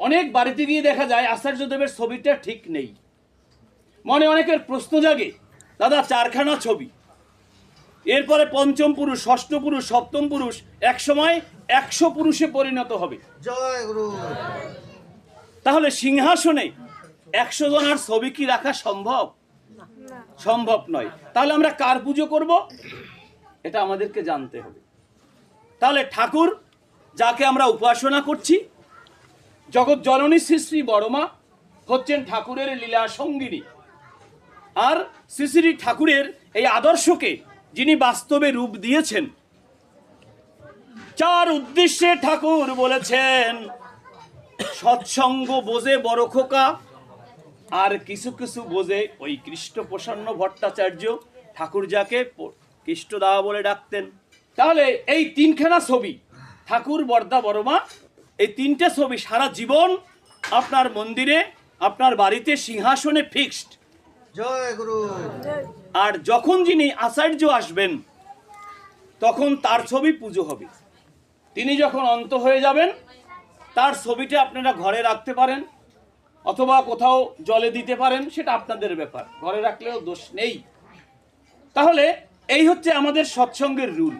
অনেক বাড়িতে গিয়ে দেখা যায় আচার্যদেবের ছবিটা ঠিক নেই। মনে অনেকের প্রশ্ন জাগে দাদা চারখানা ছবি। এরপরে পঞ্চম পুরুষ ষষ্ঠ পুরুষ সপ্তম পুরুষ এক সময় একশো পুরুষে পরিণত হবে। তাহলে সিংহাসনে একশো জনের ছবি কি রাখা সম্ভব? সম্ভব নয়। তাহলে আমরা কার পুজো করব? এটা আমাদেরকে জানতে হবে। তাহলে ঠাকুর যাকে আমরা উপাসনা করছি জগৎ জননী শ্রী শ্রী বড়মা হচ্ছেন ঠাকুরের লীলা সঙ্গিনী। আর শ্রী শ্রী ঠাকুরের এই আদর্শকে যিনি বাস্তবে রূপ দিয়েছেন, চার উদ্দেশ্যে ঠাকুর বলেছেন, সৎসঙ্গ বোঝে বড় খোকা, আর কিছু কিছু বোঝে ওই কৃষ্ণ প্রসন্ন ভট্টাচার্য, ঠাকুর যাকে কৃষ্ণদা বলে ডাকতেন। তাহলে এই তিনখানা ছবি, ঠাকুর বর্দা বড়মা এই তিনটে ছবি সারা জীবন আপনার মন্দিরে আপনার বাড়িতে সিংহাসনে ফিক্সড জয় গুরু। আর যখন যিনি আচার্য আসবেন তখন তার ছবি পুজো হবে। তিনি যখন অন্ত হয়ে যাবেন তার ছবিটা আপনারা ঘরে রাখতে পারেন অথবা কোথাও জলে দিতে পারেন সেটা আপনাদের ব্যাপার। ঘরে রাখলেও দোষ নেই। তাহলে এই হচ্ছে আমাদের সৎসঙ্গের রুল।